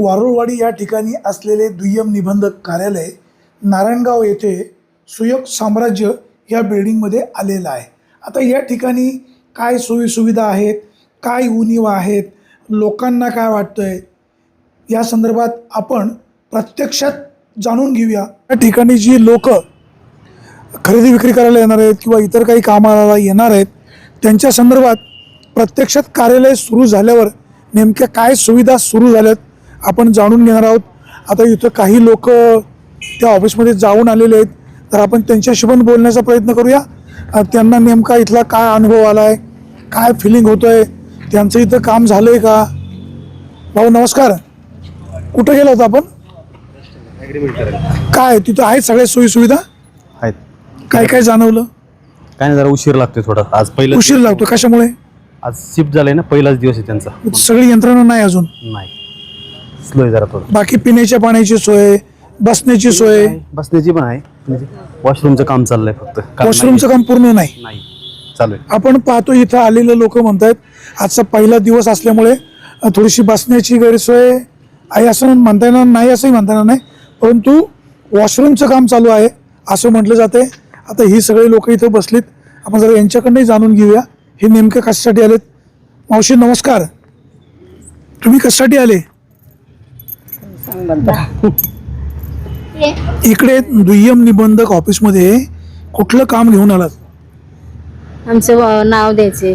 वारुळवाडी या ठिकाणी असलेले दुय्यम निबंधक कार्यालय नारायणगाव येथे सुयोग साम्राज्य या बिल्डिंगमध्ये आलेलं आहे. आता या ठिकाणी काय सोयीसुविधा आहेत? काय उणीवा आहेत? लोकांना काय वाटतं आहे या संदर्भात आपण प्रत्यक्षात जाणून घेऊया. या ठिकाणी जी लोक खरेदी विक्री करायला येणार आहेत किंवा इतर काही कामाला येणार आहेत त्यांच्या संदर्भात प्रत्यक्षात कार्यालय सुरू झाल्यावर नेमक्या काय सुविधा सुरू झाल्यात? आपण जाणून घेणार आहोत. आता इथं काही लोक त्या ऑफिसमध्ये जाऊन आलेले आहेत. तर आपण त्यांच्याशी पण बोलण्याचा प्रयत्न करूया. त्यांना नेमका इथला काय अनुभव आला आहे काय फिलिंग होतं आहे त्यांचं इथं काम झालं आहे का? भाऊ नमस्कार. कुठं गेला होता आपण? काय तिथं आहेत सगळ्या सोयीसुविधा? आहेत. काय काय जाणवलं? काय नाही जरा उशीर लागतोय थोडा. आज पहिलं उशीर लागतो कशामुळे? आज शिफ्ट झालंय ना पहिलाच दिवस आहे त्यांचा. सगळी यंत्रणा नाही अजून? नाही. स्लो आहे जरा थोडं. बाकी पिण्याच्या पाण्याची सोय बसण्याची सोय. बसण्याची पण आहे. वॉशरूमचं काम चाललंय फक्त. वॉशरूमचं काम पूर्ण नाही. चालू आहे. आपण पाहतो इथं आलेले लोक म्हणतात आजचा पहिला दिवस असल्यामुळे अ, थोडीशी बसण्याची गैरसोय आहे असं म्हणता येणार नाही असंही म्हणता येणार नाही. परंतु वॉशरूमचं काम चालू आहे असं म्हटलं जाते आता ही सगळी लोक इथं बसलीत. आपण जरा यांच्याकडनंही जाणून घेऊया. हे नेमकं कशासाठी आलेत? मावशी नमस्कार. तुम्ही कशासाठी आले? इकडे दुय्यम निबंधक ऑफिसमध्ये कुठलं काम घेऊन आलात? आमचं व- नाव द्यायचे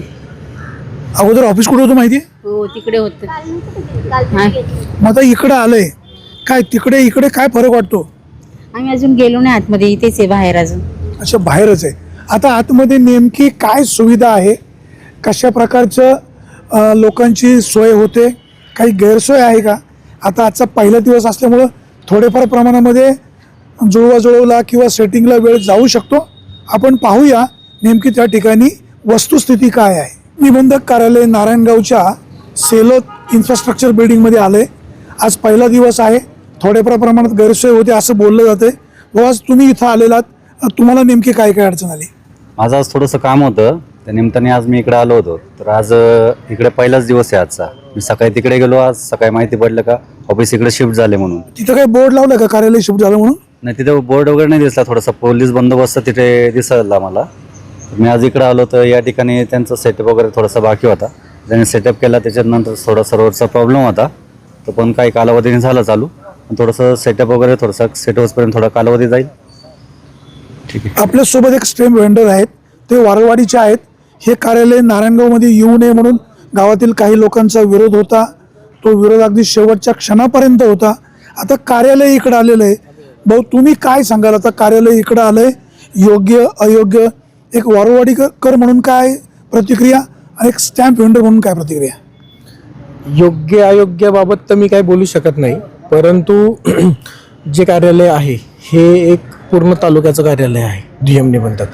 अगोदर ऑफिस कुठं होतं माहिती आहे? हो तिकडे होत. मग आता इकडं आलंय. काय तिकडे इकडे काय फरक वाटतो? आम्ही अजून गेलो नाही आतमध्ये इथेच आहे बाहेर अजून. अच्छा बाहेरच आहे. आता आतमध्ये नेमकी काय सुविधा आहे? कशा प्रकारचं अ, लोकांची सोय होते? काही गैरसोय आहे का? आता आजचा पहिला दिवस असल्यामुळं थोडेफार प्रमाणामध्ये जुळवाजुळवला किंवा सेटिंगला वेळ जाऊ शकतो. आपण पाहूया नेमकी त्या ठिकाणी वस्तुस्थिती काय आहे. निबंधक कार्यालय नारायणगावच्या सेलो इन्फ्रास्ट्रक्चर बिल्डिंगमध्ये आले आज पहिला दिवस आहे. थोड्याफार प्रमाणात गैरसोय होते असं बोललं जाते व आज तुम्ही इथं आलेलात. तुम्हाला नेमकी काय काय अडचण आली? माझं आज थोडंसं काम होतं. त्या निमित्ताने आज मी इकडे आलो होतो. तर आज इकडे पहिलाच दिवस आहे आजचा. मी सकाळी तिकडे गेलो. आज सकाळी माहिती पडलं का ऑफिस इकडे शिफ्ट झाले म्हणून. तिथं काही बोर्ड लावलं का? कार्यालय शिफ्ट झालं म्हणून? नाही तिथे बोर्ड वगैरे नाही दिसला थोडासा. पोलीस बंदोबस्त तिथे दिसला मला. मी आज इकडे आलो तर या ठिकाणी त्यांचा सेटअप वगैरे थोडासा बाकी होता. त्यांनी सेटअप केला त्याच्यानंतर थोडा सर्व्हरचा प्रॉब्लेम होता. तो पण काही कालावधीने झाला चालू. पण थोडंसं सेटअप वगैरे थोडंसं सेट होईपर्यंत थोडा कालावधी जाईल. ठीक आहे. आपल्यासोबत एक स्टेम व्हेंडर आहेत. ते वारवाडीचे आहेत. हे कार्यालय नारायणगावमध्ये येऊ नये म्हणून गावातील काही लोकांचा विरोध होता. तो विरोध अगदी शेवटच्या क्षणापर्यंत होता. आता कार्यालय इकडं आलेलं आहे. भाऊ तुम्ही काय सांगाल? आता कार्यालय इकडं आलंय. योग्य अयोग्य एक वारवाडीकर म्हणून काय प्रतिक्रिया आणि एक स्टॅम्प वेंडर म्हणून काय प्रतिक्रिया? योग्य अयोग्याबाबत तर मी काही बोलू शकत नाही. परंतु जे कार्यालय आहे हे एक पूर्ण तालुक्याचं कार्यालय आहे. दुय्यम निबंधक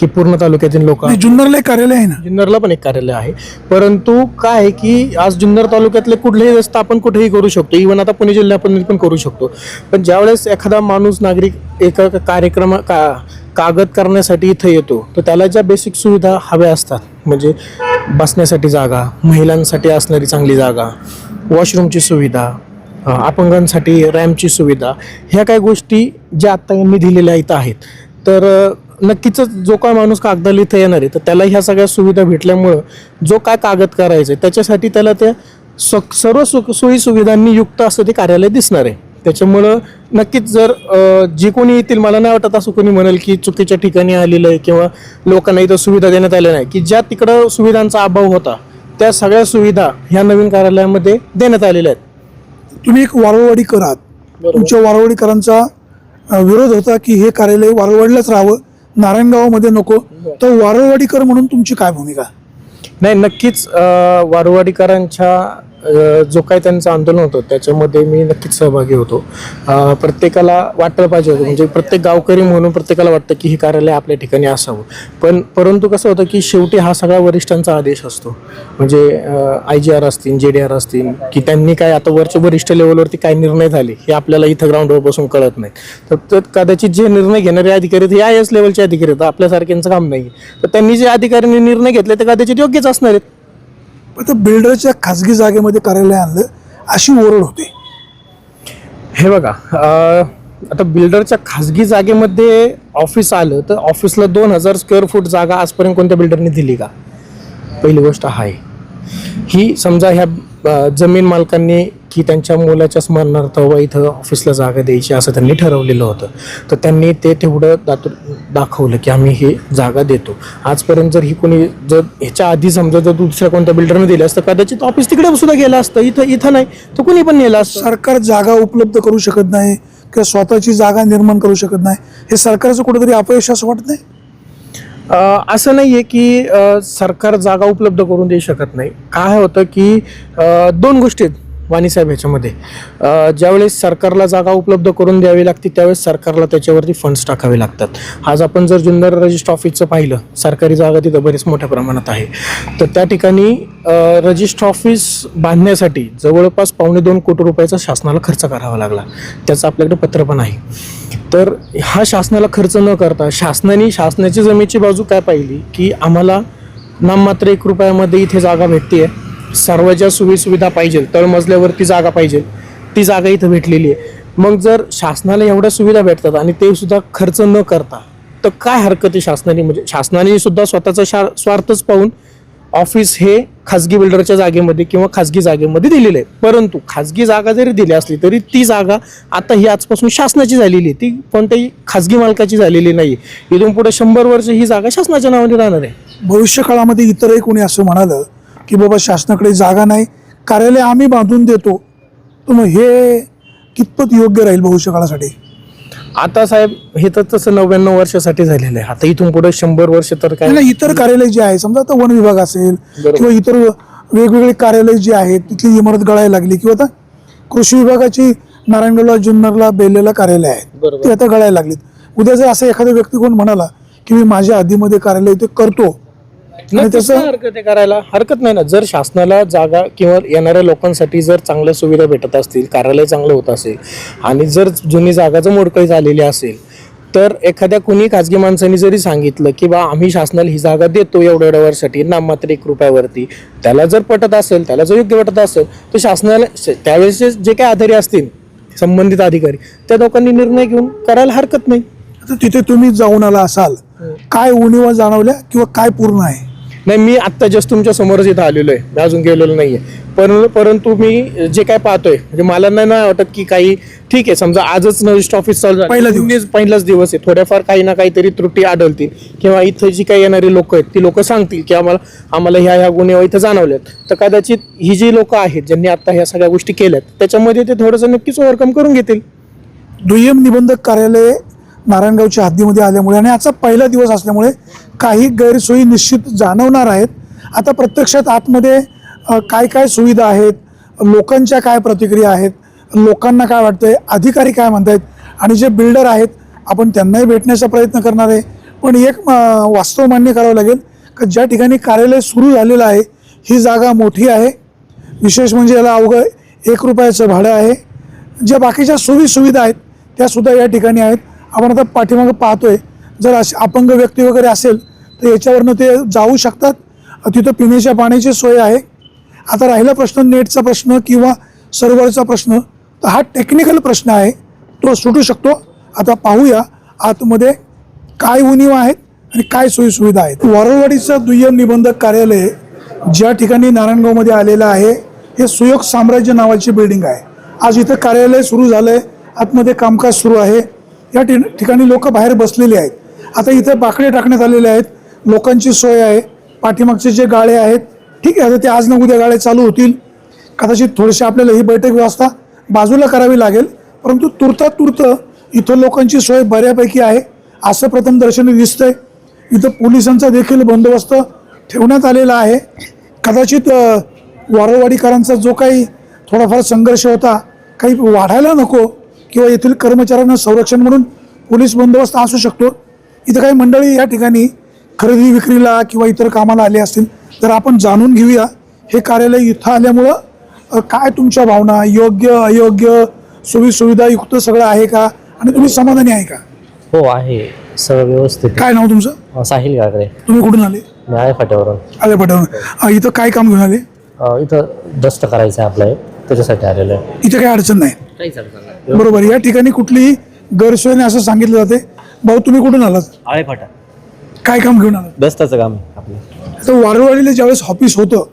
की पूर्ण तालुक्यातील लोक नाही, जुन्नरला एक कार्यालय आहे ना? जुन्नरला पण एक कार्यालय आहे. परंतु काय आहे की आज जुन्नर तालुक्यातले कुठलेही रस्ता आपण कुठेही करू शकतो. इव्हन आता पुणे जिल्ह्यापर्यंत पण करू शकतो. पण ज्यावेळेस एखादा माणूस नागरिक एका कार्यक्रम का कागद करण्यासाठी इथं येतो तर त्याला ज्या बेसिक सुविधा हव्या असतात म्हणजे बसण्यासाठी जागा महिलांसाठी असणारी चांगली जागा वॉशरूमची सुविधा अपंगांसाठी रॅमची सुविधा ह्या काही गोष्टी ज्या आत्ता यांनी दिलेल्या इथं आहेत. तर नक्कीच जो काय माणूस कागदाला इथं येणार आहे तर त्याला ह्या सगळ्या सुविधा भेटल्यामुळं जो काय कागद करायचं आहे त्याच्यासाठी त्याला त्या स सर्व सु सोयी सुविधांनी युक्त असं ते कार्यालय दिसणार आहे. त्याच्यामुळं नक्कीच जर जे कोणी येतील मला नाही वाटत असं कोणी म्हणेल की चुकीच्या ठिकाणी आलेलं आहे किंवा लोकांना इथं सुविधा देण्यात आल्या नाही की ज्या तिकडं सुविधांचा अभाव होता त्या सगळ्या सुविधा ह्या नवीन कार्यालयामध्ये देण्यात आलेल्या आहेत. तुम्ही एक वारवाडीकर आहात तुमच्या वारवाडीकरांचा विरोध होता की हे कार्यालय वारवाडीलाच राहावं नारायणगावामध्ये नको. तर वारवाडीकर म्हणून तुमची काय भूमिका? नाही नक्कीच वारवाडीकरांच्या जो काही त्यांचं आंदोलन होतं त्याच्यामध्ये मी नक्कीच सहभागी होतो. प्रत्येकाला वाटलं पाहिजे होतं. म्हणजे प्रत्येक गावकरी म्हणून प्रत्येकाला वाटतं की हे कार्यालय आपल्या ठिकाणी असावं. पण परंतु कसं होतं की शेवटी हा सगळा वरिष्ठांचा आदेश असतो. म्हणजे आय जी आर असतील जे डी आर असतील की त्यांनी काय आता वरच्या वरिष्ठ लेवलवरती काय निर्णय झाले हे आपल्याला इथं ग्राउंडवर बसून कळत नाही तर कदाचित जे निर्णय घेणारे अधिकारी आहेत, हे आय एस लेवलचे अधिकारी आहेत. आपल्यासारख्यांचं काम नाही तर त्यांनी जे अधिकाऱ्यांनी निर्णय घेतले ते कदाचित योग्यच असणार आहेत. आता बिल्डरच्या खाजगी जागेमध्ये कार्यालय आणलं अशी ओरड होते. हे बघा आता बिल्डरच्या खाजगी जागेमध्ये ऑफिस आलं तर ऑफिसला दोन हजार स्क्वेअर फूट जागा आजपर्यंत कोणत्या बिल्डरने दिली का? पहिली गोष्ट हा आहे. ही समजा ह्या जमीन मालकांनी की त्यांच्या मुलाच्या स्मरणार्थ व इथं ऑफिसला जागा द्यायची असं त्यांनी ठरवलेलं होतं. तर त्यांनी ते तेवढं दात दाखवलं की आम्ही ही जागा देतो. आजपर्यंत जर ही कोणी जर ह्याच्या आधी समजा जर दुसऱ्या कोणत्या बिल्डरने दिलं असतं कदाचित ऑफिस तिकडे सुद्धा गेलं असतं. इथं इथं नाही. तर कुणी पण नेलं असतं. सरकार जागा उपलब्ध करू शकत नाही किंवा स्वतःची जागा निर्माण करू शकत नाही. हे सरकारचं कुठेतरी अपयश असं वाटत नाही? असं नाही आहे की सरकार जागा उपलब्ध करून देऊ शकत नाही. काय होतं की दोन गोष्टी आहेत. वाणीसाहेब ह्याच्यामध्ये. ज्यावेळेस सरकारला जागा उपलब्ध करून द्यावी लागते त्यावेळेस सरकारला त्याच्यावरती फंड्स टाकावे लागतात. आज आपण जर जुन्नर रजिस्ट ऑफिसचं पाहिलं सरकारी जागा तिथं बरेच मोठ्या प्रमाणात आहे. तर त्या ठिकाणी रजिस्टर ऑफिस बांधण्यासाठी जवळपास पावणे दोन कोटी रुपयाचा शासनाला खर्च करावा लागला. त्याचं आपल्याकडे पत्र पण आहे. तर हा शासनाला खर्च न करता शासनाने शासनाची जमीची बाजू काय पाहिली? की आम्हाला नाममात्र एक रुपयामध्ये इथे जागा भेटते आहे सर्व ज्या सोयीसुविधा पाहिजे तळमजल्यावरती जागा पाहिजे ती जागा इथं भेटलेली आहे. मग जर शासनाला एवढ्या सुविधा भेटतात आणि ते सुद्धा खर्च न करता तर काय हरकत आहे शासनाने? म्हणजे शासनाने सुद्धा स्वतःचा शा स्वार्थच पाहून ऑफिस हे खाजगी बिल्डरच्या जागेमध्ये किंवा खाजगी जागेमध्ये दिलेलं आहे. परंतु खाजगी जागा जरी दिली असली तरी ती जागा आता ही आजपासून शासनाची झालेली आहे. ती कोणत्याही खाजगी मालकाची झालेली नाही इथून पुढे शंभर वर्ष ही जागा शासनाच्या नावाने राहणार आहे. भविष्य काळामध्ये इतरही कोणी असं म्हणालं की बाबा शासनाकडे जागा नाही कार्यालय आम्ही बांधून देतो. तर मग हे कितपत योग्य राहील भविष्य काळासाठी? आता साहेब हे तर तसं नव्याण्णव वर्षासाठी झालेलं आहे. आता इथून पुढे शंभर वर्ष तर काय? नाही इतर कार्यालय जे आहे समजा आता वन विभाग असेल. किंवा इतर वेगवेगळे कार्यालय जे आहेत तिथली इमारत गळायला लागली किंवा आता कृषी विभागाची नारायणगावला जुन्नरला बेल्लेला कार्यालय आहेत. ते आता गळायला लागलीत. उद्या जर असं एखादा व्यक्ती कोण म्हणाला की मी माझ्या हद्दीमध्ये कार्यालय ते करतो आणि नक्कीच काय त्याचं हरकत आहे करायला? हरकत नाही ना. जर शासनाला जागा किंवा येणाऱ्या लोकांसाठी जर चांगल्या सुविधा भेटत असतील कार्यालय चांगलं होत असेल आणि जर जुनी जागा जर मोडकळी झालेली असेल तर एखाद्या कुणी खाजगी माणसांनी जरी सांगितलं की बा आम्ही शासनाला ही जागा देतो एवढ्या एवढ्या वर्षासाठी नाममात्र एक रुपयावरती. त्याला जर पटत असेल त्याला जर योग्य वाटत असेल तर शासनाला त्यावेळेस जे काही आधारी असतील संबंधित अधिकारी त्या लोकांनी निर्णय घेऊन करायला हरकत नाही. आता तिथे तुम्ही जाऊन आला असाल काय उणीवा जाणवल्या किंवा काय पूर्ण आहे? नाही मी आत्ता जस्ट तुमच्या समोरच इथं आलेलो आहे मी अजून गेलेलो नाहीये. पण परंतु मी जे काय पाहतोय म्हणजे मला नाही ना वाटत की काही ठीक आहे समजा आजच रजिस्टर ऑफिस चालू झालं. पहिला दिवस. नेहमीच पहिलाच दिवस आहे. थोड्याफार काही ना काहीतरी त्रुटी आढळतील. किंवा इथं जी काही येणारी लोक आहेत ती लोक सांगतील की आम्हाला आम्हाला ह्या ह्या गुन्हे इथं जाणवल्यात. तर कदाचित ही जी लोक आहेत ज्यांनी आता ह्या सगळ्या गोष्टी केल्यात त्याच्यामध्ये ते थोडंसं नक्कीच ओव्हरकम करून घेतील. दुय्यम निबंधक कार्यालय नारायणगावच्या हद्दीमध्ये आल्यामुळे आणि आजचा पहिला दिवस असल्यामुळे काही गैरसोयी निश्चित जाणवणार आहेत. आता प्रत्यक्षात आतमध्ये काय काय सुविधा आहेत? लोकांच्या काय प्रतिक्रिया आहेत? लोकांना काय वाटतंय? अधिकारी काय म्हणत आहेत आणि जे बिल्डर आहेत आपण त्यांनाही भेटण्याचा प्रयत्न करणार आहे. पण एक वास्तव मान्य करावं लागेल का ज्या ठिकाणी कार्यालय सुरू झालेलं आहे ही जागा मोठी आहे. विशेष म्हणजे याला अवघं एक रुपयाचं भाडं आहे. ज्या बाकीच्या सोयी सुविधा आहेत त्यासुद्धा या ठिकाणी आहेत. आपण आता पाठीमागं पाहतोय. जर अशी अपंग व्यक्ती वगैरे असेल तर याच्यावरनं ते जाऊ शकतात. तिथं पिण्याच्या पाण्याची सोय आहे. आता राहिला प्रश्न नेटचा प्रश्न किंवा सर्व्हरचा प्रश्न तर हा टेक्निकल प्रश्न आहे. तो सुटू शकतो. आता पाहूया आतमध्ये काय उणीव आहेत आणि काय सोयीसुविधा आहेत. वरळवाडीचं दुय्यम निबंधक कार्यालय ज्या ठिकाणी नारायणगावमध्ये आलेलं आहे हे सुयोग साम्राज्य नावाची बिल्डिंग आहे. आज इथं कार्यालय सुरू झालं आहे आतमध्ये कामकाज सुरू आहे. या ठि- ठिकाणी लोक बाहेर बसलेले आहेत. आता इथं बाकडे टाकण्यात आलेले आहेत. लोकांची सोय आहे. पाठीमागचे जे गाळे आहेत ठीक आहे आता ते आज न उद्या गाळे चालू होतील. कदाचित थोडीशी आपल्याला ही बैठक व्यवस्था बाजूला करावी लागेल. परंतु तुर्ता तुर्त इथं लोकांची सोय बऱ्यापैकी आहे. असं प्रथम दर्शनी दिसतंय. इथं पोलिसांचा देखील बंदोबस्त ठेवण्यात आलेला आहे. कदाचित वारोवाडीकरांचा जो काही थोडाफार संघर्ष होता काही वाढायला नको किंवा येथील कर्मचाऱ्यांना संरक्षण म्हणून पोलीस बंदोबस्त असू शकतो. इथं काही मंडळी या ठिकाणी खरेदी विक्रीला किंवा इतर कामाला आले असतील तर आपण जाणून घेऊया हे कार्यालय इथं आल्यामुळं काय तुमच्या भावना? योग्य अयोग्य सोयी सुविधा युक्त सगळं आहे का? आणि तुम्ही समाधानी आहे का? हो आहे. सगळं व्यवस्थित काय नाव तुमचं? साहिल गागरे. तुम्ही कुठून आले? मी आहे फाट्यावरून. आले पटवून इथं काय काम घेऊन आले? इथं डस्ट करायचं आहे आपलं त्याच्यासाठी आलेलं आहे. इथं काही अडचण नाही? काहीच अडचण नाही. बरोबर या ठिकाणी कुठलीही गैरसोय नाही असं सांगितलं जाते. भाऊ तुम्ही कुठून आलात? आळे फाटा. काय काम घेऊन आलात? दस्ताचं काम आहे आपलं. तर वारवाडीला ज्यावेळेस ऑफिस होतं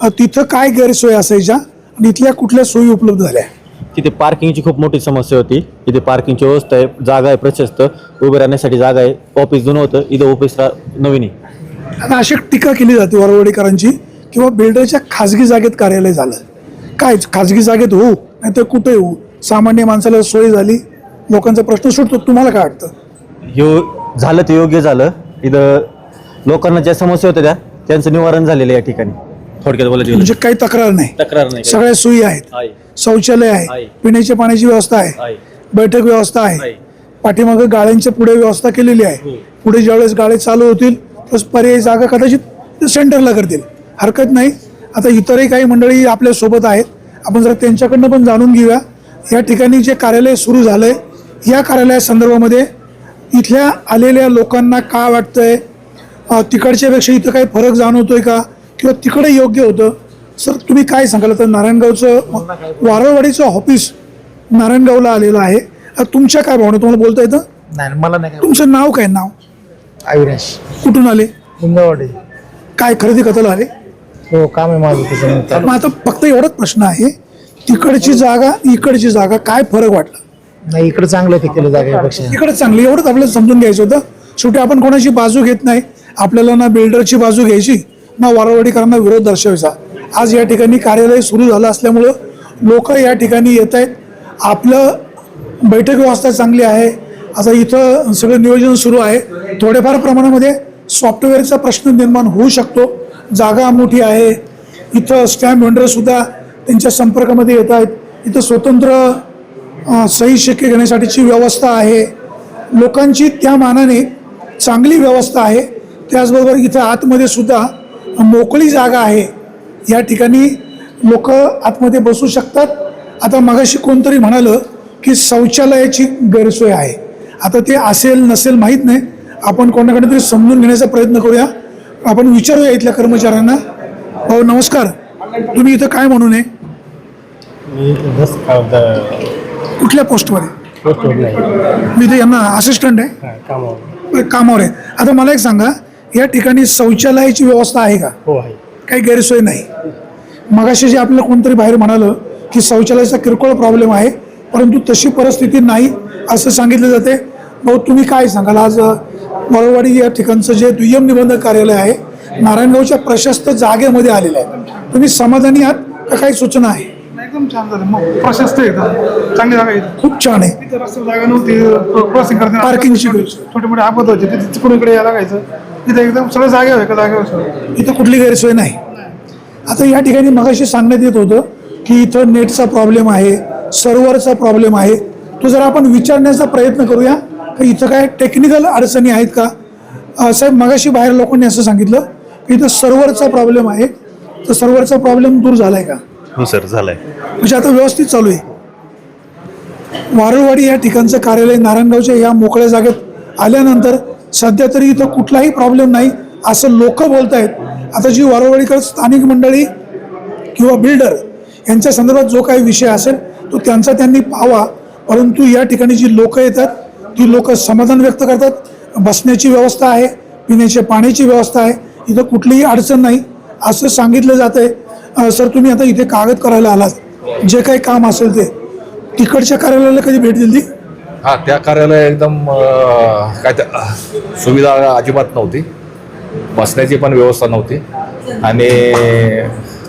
अ, तिथं काय गैरसोय असायच्या आणि इथल्या कुठल्या सोयी उपलब्ध झाल्या? तिथे पार्किंगची खूप मोठी समस्या होती. तिथे पार्किंगची व्यवस्था आहे जागा आहे प्रशस्त. उभे राहण्यासाठी जागा आहे. ऑफिस जुनं होतं इथं ऑफिस नवीन आहे. आता अशी टीका केली जाते वारवाडीकरांची किंवा बिल्डरच्या खाजगी जागेत कार्यालय झालं. काय खाजगी जागेत होऊ नाही तर कुठे होऊ? सामान्य माणसाला सोय झाली लोकांचा प्रश्न सुटतो तुम्हाला काय वाटतं? यो झालं ते योग्य झालं. इथं लोकांना ज्या समस्या होत्या त्या त्यांचं निवारण झालेलं आहे या ठिकाणी. थोडक्यात बोलायचं म्हणजे काही तक्रार नाही. तक्रार नाही. सगळ्या सोयी आहेत. आहे. शौचालय आहे. पिण्याच्या पाण्याची व्यवस्था आहे. बैठक व्यवस्था आहे. पाठीमागे गाड्यांच्या पुढे व्यवस्था केलेली आहे. पुढे ज्यावेळेस गाड्या चालू होतील त्यावेळेस पर्यायी जागा कदाचित सेंटरला करतील. हरकत नाही. आता इतरही काही मंडळी आपल्यासोबत आहेत. आपण जरा त्यांच्याकडनं पण जाणून घेऊया. या ठिकाणी जे कार्यालय सुरू झालंय या कार्यालया संदर्भामध्ये इथल्या आलेल्या लोकांना काय वाटतंय? अ, तिकडच्यापेक्षा इथं काही फरक जाणवतोय का? किंवा तिकडे योग्य होतं? सर तुम्ही काय सांगाल? तर नारायणगावचं वारळवाडीचं ऑफिस नारायणगावला आलेलं आहे. तुमच्या काय भावना? तुम्हाला बोलता येतं? नाही मला नाही काय तुमचं नाव काय? नाव? अविनाश. कुठून आले? मुंगावाडी काय खरेदी करायला आले? हो काम आहे माझं त्याच्यानंतर मग आता फक्त एवढाच प्रश्न आहे तिकडची जागा इकडची जागा काय फरक वाटला? नाही इकडे चांगलं ते केलं जागेपेक्षा इकडे चांगली एवढंच आपल्याला समजून घ्यायचं होतं. शेवटी आपण कोणाची बाजू घेत नाही. आपल्याला ना बिल्डरची बाजू घ्यायची ना वारवाडीकरांना विरोध दर्शवायचा. आज या ठिकाणी कार्यालय सुरू झालं असल्यामुळं लोक या ठिकाणी येत आहेत. आपलं बैठक व्यवस्था चांगली आहे. आता इथं सगळं नियोजन सुरू आहे. थोड्याफार प्रमाणामध्ये सॉफ्टवेअरचा प्रश्न निर्माण होऊ शकतो. जागा मोठी आहे. इथं स्टॅम्प वेंडरसुद्धा त्यांच्या संपर्कामध्ये येत आहेत. इथं स्वतंत्र सही शक्य घेण्यासाठीची व्यवस्था आहे. लोकांची त्या मानाने चांगली व्यवस्था आहे. त्याचबरोबर इथं आतमध्ये सुद्धा मोकळी जागा आहे. या ठिकाणी लोक आतमध्ये बसू शकतात. आता मगाशी कोणतरी म्हणालं की शौचालयाची गैरसोय आहे. आता ते असेल नसेल माहीत नाही. आपण कोणाकडे तरी समजून घेण्याचा प्रयत्न करूया. आपण विचारूया इथल्या कर्मचाऱ्यांना. हो नमस्कार. तुम्ही इथं काय म्हणून कुठल्या पोस्टवर मी इथे यांना असिस्टंट आहे. बरं, कामावर. आहे. आता मला एक सांगा या ठिकाणी शौचालयाची व्यवस्था आहे का? हो आहे. काही गैरसोय नाही. मगाशी जे आपल्याला कोणतरी बाहेर म्हणालं की शौचालयाचा किरकोळ प्रॉब्लेम आहे परंतु तशी परिस्थिती नाही असं सांगितलं जाते. भाऊ तुम्ही काय सांगाल? आज अ, या ठिकाणचं जे दुय्यम निबंधक कार्यालय आहे नारायणगावच्या प्रशस्त जागेमध्ये आलेलं आहे तुम्ही समाधानी आहात का काही सूचना आहे? एकदम छान झालं. मग प्रशस्त एकदम चांगली जागा आहे खूप छान आहे. जागा नव्हती. क्रॉसिंग करताना पार्किंगची छोटे मोठे आपत होते. तिथे तिकडून इकडे यायला लागायचं. इथं एकदम सगळं जागेवर एका जागेवर सगळं. इथं कुठली गैरसोय नाही. आता या ठिकाणी मगाशी सांगण्यात येत होतं की इथं नेटचा प्रॉब्लेम आहे सर्व्हरचा प्रॉब्लेम आहे. तो जर आपण विचारण्याचा प्रयत्न करूया. की इथं काय टेक्निकल अडचणी आहेत का? साहेब मगाशी बाहेर लोकांनी असं सांगितलं इथं सर्व्हरचा प्रॉब्लेम आहे. तर सर्व्हरचा प्रॉब्लेम दूर झालाय का? हो सर झालंय. म्हणजे आता व्यवस्थित चालू आहे. वारळवाडी या ठिकाणचं कार्यालय नारायणगावच्या या मोकळ्या जागेत आल्यानंतर सध्या तरी इथं कुठलाही प्रॉब्लेम नाही असं लोक बोलत आहेत आता जी वारळवाडीकर स्थानिक मंडळी किंवा बिल्डर यांच्या संदर्भात जो काही विषय असेल तो त्यांचा त्यांनी पाहावा. परंतु या ठिकाणी जी लोक येतात ती लोक समाधान व्यक्त करतात. बसण्याची व्यवस्था आहे पिण्याच्या पाण्याची व्यवस्था आहे. इथं कुठलीही अडचण नाही. असं सांगितलं जातं आहे सर तुम्ही आता इथे कागद करायला आलात. जे काही काम असेल ते. तिकडच्या कार्यालयाला कधी भेट दिली? हा त्या कार्यालय एकदम काय त्या सुविधा अजिबात नव्हती. बसण्याची पण व्यवस्था नव्हती. आणि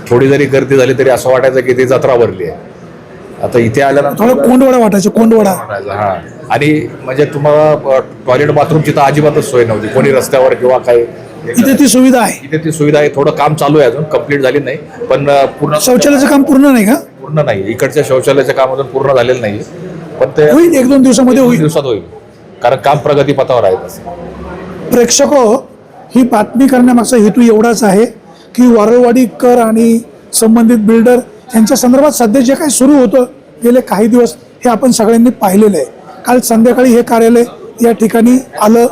थोडी जरी गर्दी झाली तरी असं वाटायचं की ती जत्रा भरली आहे. आता इथे आल्यानंतर थोडं कोंडवडा वाटायचं कोंडवडा. वाटायचं, हा. आणि म्हणजे तुम्हाला टॉयलेट बाथरूमची तर अजिबातच सोय नव्हती. कोणी रस्त्यावर किंवा काही इथे ती सुविधा आहे. इथे ती सुविधा आहे. थोडं काम चालू आहे अजून. कंप्लीट झाली नाही. पण पूर्ण शौचालयाचं काम पूर्ण नाही का? पूर्ण नाही. इकडच्या शौचालयाचं काम अजून पूर्ण झालेलं नाही पण ते होईल एक दोन दिवसामध्ये होईल. दिवसात होईल. कारण काम प्रगतीपथावर आहे प्रेक्षक ही बातमी करण्यामागचा हेतू एवढाच आहे की वारळवाडीकर आणि संबंधित बिल्डर यांच्या संदर्भात सध्या जे काही सुरू होतं गेले काही दिवस हे आपण सगळ्यांनी पाहिलेलं आहे. काल संध्याकाळी हे कार्यालय या ठिकाणी आलं.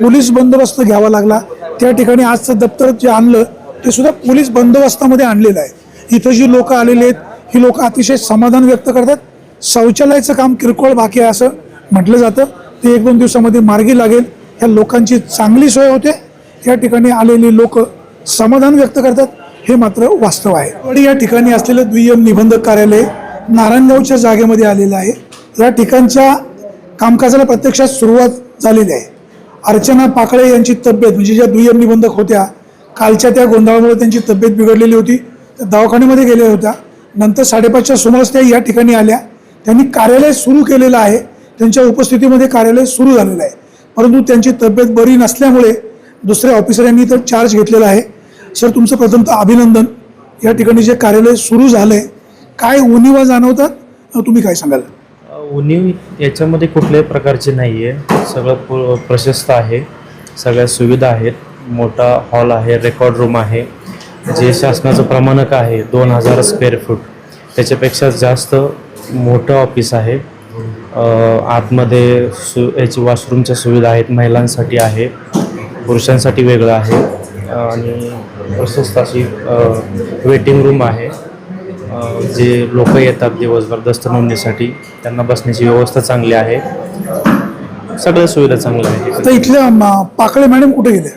पोलीस बंदोबस्त घ्यावा लागला. त्या ठिकाणी आजचं दप्तर जे आणलं ते सुद्धा पोलीस बंदोबस्तामध्ये आणलेलं आहे. इथं जी लोकं आलेली आहेत ही लोक अतिशय समाधान व्यक्त करतात. शौचालयाचं काम किरकोळ बाकी आहे असं म्हटलं जातं. ते एक दोन दिवसामध्ये मार्गी लागेल. ह्या लोकांची चांगली सोय होते. या ठिकाणी आलेली लोक समाधान व्यक्त करतात. हे मात्र वास्तव आहे. आणि या ठिकाणी असलेलं दुय्यम निबंधक कार्यालय नारायणगावच्या जागेमध्ये आलेलं आहे. या ठिकाणच्या कामकाजाला प्रत्यक्षात सुरुवात झालेली आहे. अर्चना पाकळे यांची तब्येत म्हणजे ज्या दुय्यम निबंधक होत्या कालच्या त्या गोंधळामुळे त्यांची तब्येत बिघडलेली होती. त्या दवाखान्यामध्ये गेल्या होत्या. नंतर साडेपाचच्या सुमारास त्या या ठिकाणी आल्या. त्यांनी कार्यालय सुरू केलेलं आहे. त्यांच्या उपस्थितीमध्ये कार्यालय सुरू झालेलं आहे. परंतु त्यांची तब्येत बरी नसल्यामुळे दुसऱ्या ऑफिसरांनी तर चार्ज घेतलेला आहे. सर तुमचं प्रथमतः अभिनंदन. या ठिकाणी जे कार्यालय सुरू झालं आहे काय उणिवा जाणवतात? तुम्ही काय सांगाल? उणीव याच्यामध्ये कुठल्याही प्रकारची नाही आहे सगळं प प्रशस्त आहे. सगळ्या सुविधा आहेत. मोठा हॉल आहे रेकॉर्ड रूम आहे. जे शासनाचं प्रमाणक आहे दोन हजार स्क्वेअर फूट. त्याच्यापेक्षा जास्त मोठं ऑफिस आहे. आतमध्ये सु याची वॉशरूमच्या सुविधा आहेत. महिलांसाठी आहे. पुरुषांसाठी वेगळं आहे. आणि प्रशस्त अशी वेटिंग रूम आहे. जे लोक येतात दिवसभर दस्त नोंदणीसाठी त्यांना बसण्याची व्यवस्था चांगली आहे. सगळ्या सुविधा चांगल्या आहेत आता इथल्या म- पाकळे मॅडम कुठे गेले?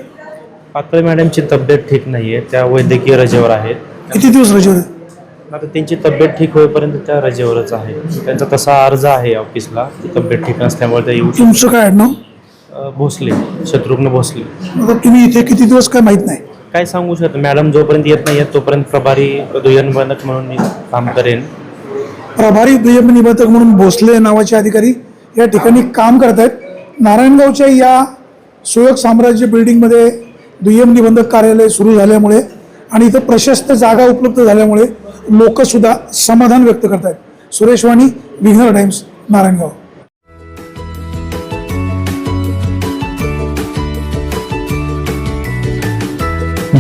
पातळे मॅडमची तब्येत ठीक नाही आहे त्या वैद्यकीय रजेवर आहेत. किती दिवस रजेवर आहेत? आता त्यांची तब्येत ठीक होईपर्यंत त्या रजेवरच आहे. त्यांचा तसा अर्ज आहे ऑफिसला तब्येत ठीक नसल्यामुळे त्या येऊ तुमचं काय आडनाव अ, भोसले शत्रुघ्न भोसले. आता तुम्ही इथे किती दिवस काय माहीत नाही. काय सांगू शकतो? मॅडम जोपर्यंत येत नाही आहेत तोपर्यंत प्रभारी दुय्यनबंधक म्हणून मी काम करेन. प्रभारी दुय्यम निबंधक म्हणून भोसले नावाचे अधिकारी या ठिकाणी काम करत आहेत नारायणगावच्या या सुयोग साम्राज्य बिल्डिंगमध्ये दुय्यम निबंधक कार्यालय सुरू झाल्यामुळे आणि इथं प्रशस्त जागा उपलब्ध झाल्यामुळे लोकसुद्धा समाधान व्यक्त करत आहेत सुरेश वाणी विघ्नर टाइम्स नारायणगाव.